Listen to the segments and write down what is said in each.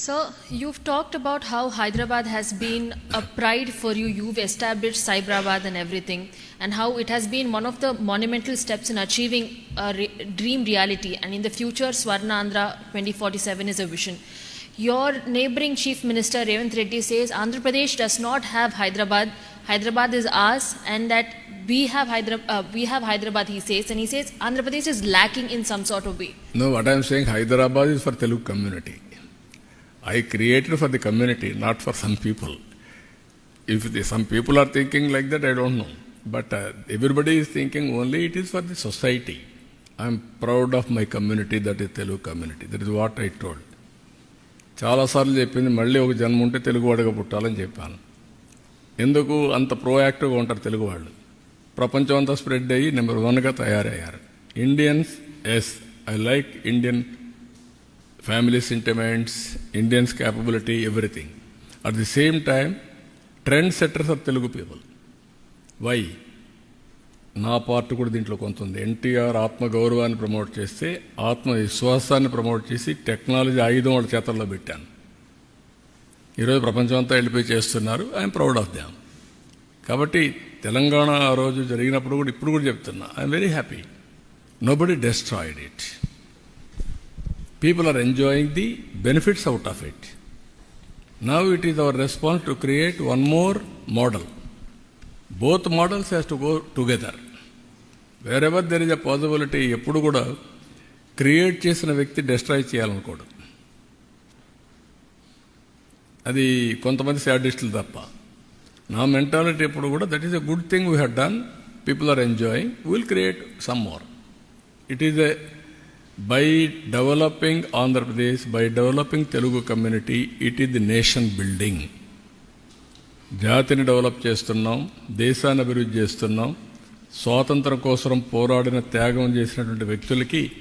So, you've talked about how Hyderabad has been a pride for you. You've established Cyberabad and everything, and how it has been one of the monumental steps in achieving a re- dream reality. And in the future, Swarna Andhra 2047 is a vision. Your neighboring chief minister Revant Reddy says Andhra Pradesh does not have Hyderabad. Hyderabad is ours, and that we have Hyderabad. Uh, we have Hyderabad. He says, and he says Andhra Pradesh is lacking in some sort of way. No, what I am saying, Hyderabad is for Telugu community. I created for the community, not for some people. If the, some people are thinking like that, I don't know. But uh, everybody is thinking only it is for the society. I am proud of my community, that is Telugu community. That is what I told. చాలాసార్లు చెప్పింది మళ్ళీ ఒక జన్మ ఉంటే తెలుగు వాడిగా పుట్టాలని చెప్పాను ఎందుకు అంత ప్రోయాక్టివ్గా ఉంటారు తెలుగు వాళ్ళు ప్రపంచం అంతా స్ప్రెడ్ అయ్యి నెంబర్ వన్గా తయారయ్యారు Indians yes I like Indian family sentiments Indians capability everything at the same time trend setters of Telugu people why నా పార్ట్ కూడా దీంట్లో కొంత ఉంది. ఎన్టీఆర్ ఆత్మగౌరవాన్ని ప్రమోట్ చేస్తే ఆత్మవిశ్వాసాన్ని ప్రమోట్ చేసి టెక్నాలజీ ఆయుధం వాళ్ళ చేతల్లో పెట్టాను. ఈరోజు ప్రపంచం అంతా వెళ్ళిపోయి చేస్తున్నారు. ఐఎమ్ ప్రౌడ్ ఆఫ్ దామ్ కాబట్టి తెలంగాణ ఆ రోజు జరిగినప్పుడు కూడా ఇప్పుడు కూడా చెప్తున్నా. I'm very happy nobody destroyed it people are enjoying the benefits out of it now it is our response to create one more model both models has to go together wherever there is a possibility ఎప్పుడు కూడా create చేసిన వ్యక్తి destroy చేయాలనుకోడు. అది కొంతమంది శాడిస్టులు తప్ప. నా mentality ఎప్పుడు కూడా that is a good thing we have done people are enjoying will create some more it is a by developing Andhra Pradesh by developing Telugu community it is the nation building జాతిని develop చేస్తున్నాం దేశాన్ని అభివృద్ధి చేస్తున్నాం స్వాతంత్రం కోసం పోరాడిన త్యాగం చేసినటువంటి వ్యక్తులకి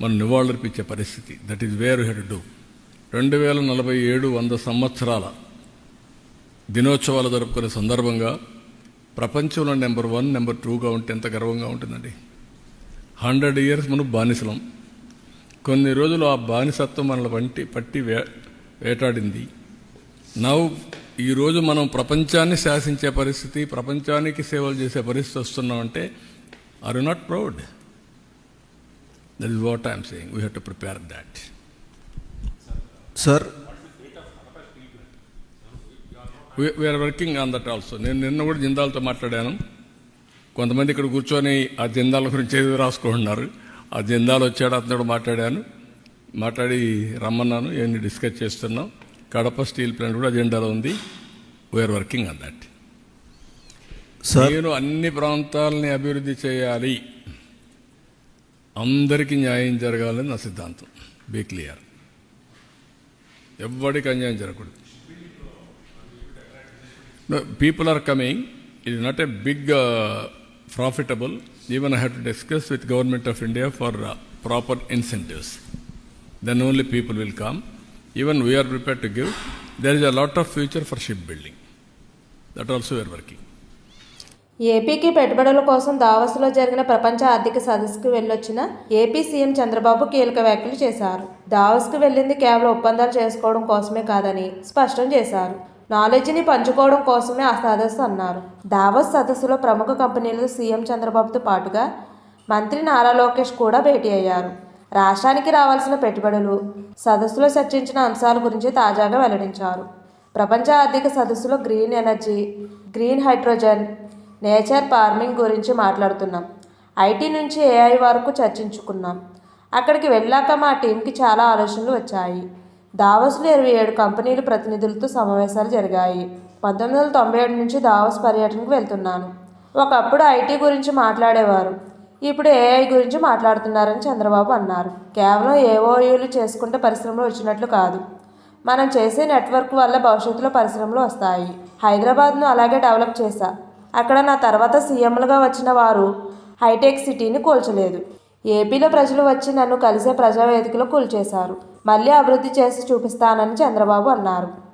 మనం నివాళులర్పించే పరిస్థితి. That is where head do రెండు వేల నలభై ఏడు వంద సంవత్సరాల దినోత్సవాలు జరుపుకునే సందర్భంగా ప్రపంచంలో నెంబర్ వన్ నెంబర్ టూగా ఉంటే ఎంత గర్వంగా ఉంటుందండి. హండ్రెడ్ ఇయర్స్ మనం బానిసలం. కొన్ని రోజులు ఆ బానిసత్వం మనల్ని వంటి పట్టి వే వేటాడింది. నవ్వు ఈరోజు మనం ప్రపంచాన్ని శాసించే పరిస్థితి ప్రపంచానికి సేవలు చేసే పరిస్థితి వస్తున్నామంటే are you not proud that is what I'm saying we have to prepare that sir we are working on that also నేను నిన్న కూడా జిందాల్తో మాట్లాడాను. కొంతమంది ఇక్కడ కూర్చొని ఆ జిందాల గురించి ఏదో రాసుకుంటున్నారు. ఆ జిందాల్ వచ్చాడు అతను మాట్లాడాను. మాట్లాడి రమ్మన్నాను ఇవన్నీ డిస్కస్ చేస్తున్నాం. కడప స్టీల్ ప్లాంట్ కూడా అజెండాలో ఉంది. We are working on that sir. నేను అన్ని ప్రాంతాలని అభివృద్ధి చేయాలి. అందరికీ న్యాయం జరగాలని నా సిద్ధాంతం. బీ క్లియర్ ఎవ్వడికి అన్యాయం జరగకూడదు. పీపుల్ ఆర్ కమింగ్ ఇది not a big profitable even I have to discuss with government of India for proper incentives then only people will come even we are prepare to give there is a lot of future for ship building that also we are working ఏపీకి పెట్టుబడుల కోసం దావస్లో జరిగిన ప్రపంచ ఆర్థిక సదస్సుకు వెళ్ళొచ్చిన AP CM Chandrababu కీలక వ్యాఖ్యలు చేశారు. దావస్కు వెళ్ళింది కేవలం ఒప్పందాలు చేసుకోవడం కోసమే కాదని స్పష్టం చేశారు. నాలెడ్జ్ని పంచుకోవడం కోసమే ఆ సదస్సు అన్నారు. దావస్ సదస్సులో ప్రముఖ కంపెనీలు సీఎం చంద్రబాబుతో పాటుగా మంత్రి నారా లోకేష్ కూడా భేటీ అయ్యారు. రాష్ట్రానికి రావాల్సిన పెట్టుబడులు సదస్సులో చర్చించిన అంశాల గురించి తాజాగా వెల్లడించారు. ప్రపంచ ఆర్థిక సదస్సులో green energy green hydrogen nature farming గురించి మాట్లాడుతున్నాం. ఐటీ నుంచి ఏఐ వరకు చర్చించుకున్నాం. అక్కడికి వెళ్ళాక మా టీంకి చాలా ఆలోచనలు వచ్చాయి. దావస్లో ఇరవై ఏడు కంపెనీల ప్రతినిధులతో సమావేశాలు జరిగాయి. పంతొమ్మిది వందల తొంభై ఏడు నుంచి దావస్ పర్యటనకు వెళ్తున్నాను. ఒకప్పుడు ఐటీ గురించి మాట్లాడేవారు. ఇప్పుడు ఏఐ గురించి మాట్లాడుతున్నారని చంద్రబాబు అన్నారు. కేవలం ఏఓయూలు చేసుకుంటే పరిశ్రమలు వచ్చినట్లు కాదు. మనం చేసే నెట్వర్క్ వల్ల భవిష్యత్తులో పరిశ్రమలు వస్తాయి. హైదరాబాద్ను అలాగే డెవలప్ చేశా. అక్కడ నా తర్వాత సీఎంలుగా వచ్చిన వారు హైటెక్ సిటీని కూల్చలేదు. ఏపీలో ప్రజలు వచ్చి నన్ను కలిసే ప్రజావేదికలో కూల్చేశారు. మళ్ళీ అభివృద్ధి చేసి చూపిస్తానని చంద్రబాబు అన్నారు.